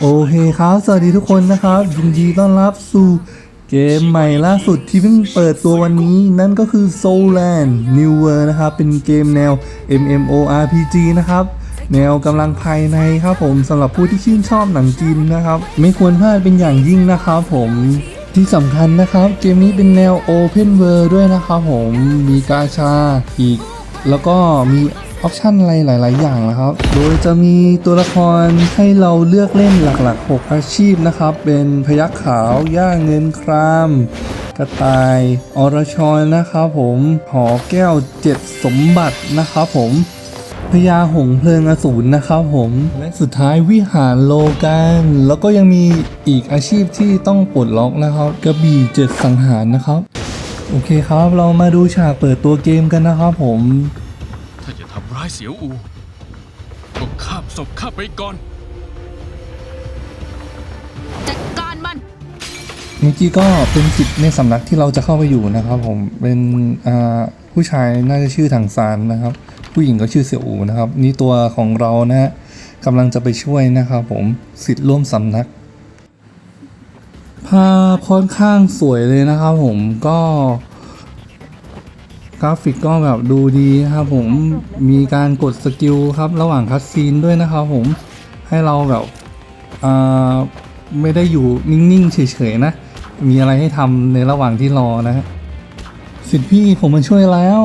โอเคครับ สวัสดีทุกคนนะครับยินดีต้อนรับสู่เกมใหม่ล่าสุดที่เพิ่งเปิดตัววันนี้นั่นก็คือ Soulland New World นะครับ เป็นเกมแนว MMORPG นะครับ แนวกำลังภายในครับผมสำหรับผู้ที่ชื่นชอบหนังจีนนะครับ ไม่ควรพลาดเป็นอย่างยิ่งนะครับผมที่สำคัญนะครับ เกมนี้เป็นแนว Open World ด้วยนะครับผมมีกาชาอีก แล้วก็มี ออปชันอะไรหลาย ๆ อย่างนะครับ โดยจะมีตัวละครให้เราเลือกเล่นหลัก ๆ 6 อาชีพนะครับ เป็นพยักขาว ย่าเงินครามกระต่ายอรชรนะครับผมหอแก้วเจ็ดสมบัตินะครับผมพญาหงส์เพลิงอสูรนะครับผมและสุดท้ายวิหารโลกันแล้วก็ยังมีอีกอาชีพที่ต้องปลดล็อกนะครับ กระบี่เจ็ดสังหารนะครับ โอเคครับเรามาดูฉากเปิดตัวเกมกันนะครับผมายเสียวอูก็ข้ามศพข้าไปก่อน จัดการมัน เมื่อกี้ก็เป็นสิทธิ์ในสำนักที่เราจะเข้าไปอยู่นะครับผมเป็นอ่าผู้ชายน่าจะชื่อถังซานนะครับ ผู้หญิงก็ชื่อเสี่ยวอูนะครับ นี่ตัวของเรานะฮะกำลังจะไปช่วยนะครับผมสิทธิ์ร่วมสำนักภาพค่อนข้างสวยเลยนะครับผมก็ กราฟิกก็แบบดูดีนะครับผมมีการกดสกิลครับระหว่างคัดซีนด้วยนะครับผมให้เราแบบไม่ได้อยู่นิ่งๆเฉยๆนะ มีอะไรให้ทำในระหว่างที่รอนะฮะสิทธิ์พี่ผมมาช่วยแล้ว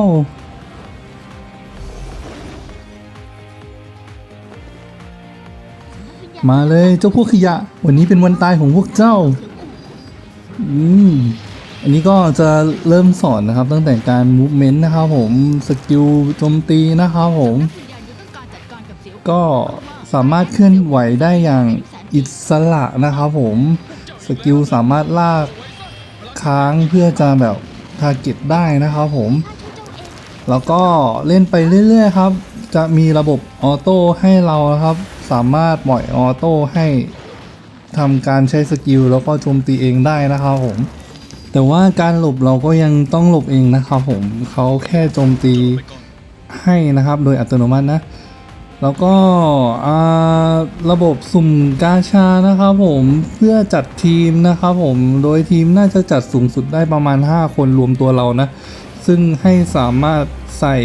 มาเลยเจ้าพวกขยะ วันนี้เป็นวันตายของพวกเจ้า อืม อันนี้ก็จะเริ่มสอนนะครับ ตั้งแต่การมูฟเมนต์นะครับผมสกิลโจมตีนะครับผมก็สามารถเคลื่อนไหวได้อย่างอิสระนะครับผมสกิลสามารถลากค้างเพื่อจะแบบทาร์เก็ตได้นะครับผม แล้วก็เล่นไปเรื่อยๆครับ จะมีระบบออโต้ให้เรานะครับ สามารถปล่อยออโต้ให้ทำการใช้สกิลแล้วก็โจมตีเองได้นะครับผม แต่ว่าการหลบเราก็ยังต้องหลบเองนะครับผมเขาแค่โจมตีให้นะครับโดยอัตโนมัตินะ แล้วก็ระบบสุ่มกาชานะครับผมเพื่อจัดทีมนะครับผมโดยทีมน่าจะจัดสูงสุดได้ประมาณ 5 คนรวมตัวเรานะ ซึ่งให้สามารถใส่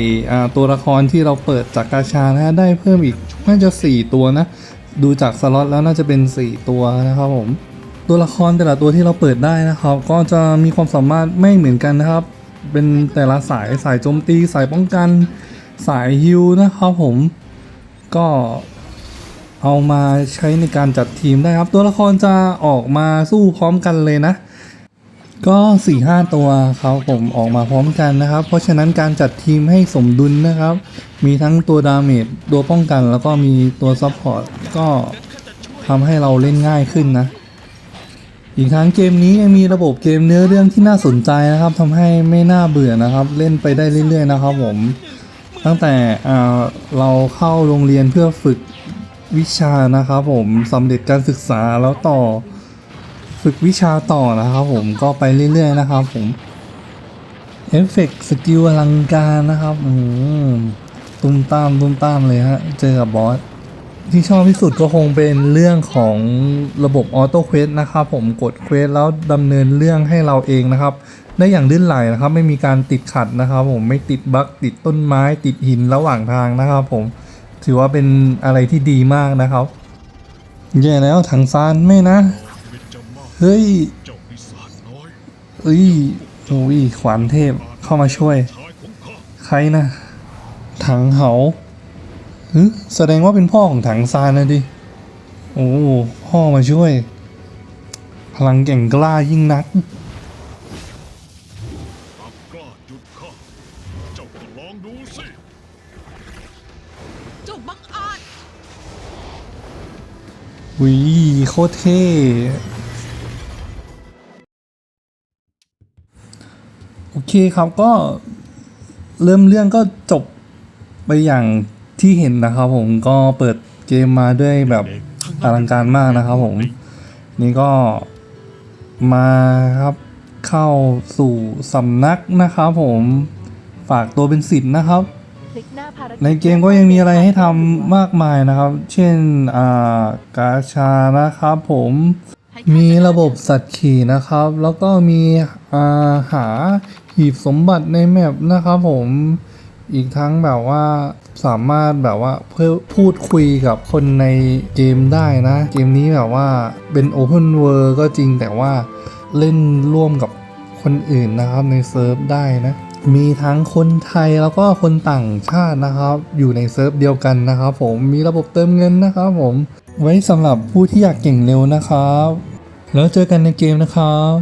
ตัวละครที่เราเปิดจากกาชานะได้เพิ่มอีกน่าจะ 4 ตัวนะ ดูจากสล็อตแล้วน่าจะเป็น 4 ตัวนะครับผม ตัวละครแต่ละตัวที่เราเปิดได้นะครับ ก็จะมีความสามารถไม่เหมือนกันนะครับ เป็นแต่ละสายสายโจมตี สายป้องกัน สายฮิลนะครับผมก็เอามาใช้ในการจัดทีมได้ครับ ตัวละครจะออกมาสู้พร้อมกันเลยนะ ก็4ี่ห้าตัวครับผมออกมาพร้อมกันนะครับ เพราะฉะนั้นการจัดทีมให้สมดุลนะครับ มีทั้งตัวดาเมจตัวป้องกัน แล้วก็มีตัวซัพพอร์ตก็ทำให้เราเล่นง่ายขึ้นนะ อีกทั้งเกมนี้ยังมีระบบเกมเนื้อเรื่องที่น่าสนใจนะครับทำให้ไม่น่าเบื่อนะครับ เล่นไปได้เรื่อย ๆ นะครับผมตั้งแต่เราเข้าโรงเรียนเพื่อฝึกวิชานะครับผมสำเร็จการศึกษาแล้วต่อฝึกวิชาต่อนะครับผมก็ไปเรื่อย ๆ นะครับผมเอฟเฟกต์สกิลอลังการนะครับอืมตุ้มตามตุ้มตามเลยฮะเจอกับบอส ที่ชอบที่สุดก็คงเป็นเรื่องของระบบออโต้เควสนะครับผมกดเควสแล้วดำเนินเรื่องให้เราเองนะครับ ได้อย่างลื่นไหลนะครับ ไม่มีการติดขัดนะครับ ผมไม่ติดบั๊กติดต้นไม้ ติดหินระหว่างทางนะครับ ผมถือว่าเป็นอะไรที่ดีมากนะครับ แย่แล้วถังซานไม่นะ เฮ้ยเจ้าปีศาจน้อยเอ้ยโอ้ยขวานเทพเข้ามาช่วย ใครนะ ถังเหา แสดงว่าเป็นพ่อของถังซานนะดิ โอ้พ่อมาช่วย พลังแก่งกล้ายิ่งนักหากกล้าหยุดข้าเจ้าก็ลองดูสิเจ้าบังอาจวิโคตรเท่โอเคครับก็เริ่มเรื่องก็จบไปอย่าง ที่เห็นนะครับผมก็เปิดเกมมาด้วยแบบอลังการมากนะครับผม นี่ก็มาครับเข้าสู่สำนักนะครับผมฝากตัวเป็นสิทธิ์นะครับลิกหน้าภารกิจในเกมก็ยังมีอะไรให้ทำมากมายนะครับ เช่นอ่ากาชานะครับผมมีระบบสัตว์ขี่นะครับ แล้วก็มีอ่าหาหีบสมบัติในแมปนะครับผม อีกทั้งแบบว่าสามารถแบบว่าเพื่อพูดคุยกับคนในเกมได้นะ เกมนี้แบบว่าเป็น Open World ก็จริงแต่ว่าเล่นร่วมกับคนอื่นนะครับในเซิร์ฟได้นะ มีทั้งคนไทยแล้วก็คนต่างชาตินะครับ อยู่ในเซิร์ฟเดียวกันนะครับผมมีระบบเติมเงินนะครับผม ไว้สำหรับผู้ที่อยากเก่งเร็วนะครับ แล้วเจอกันในเกมนะครับ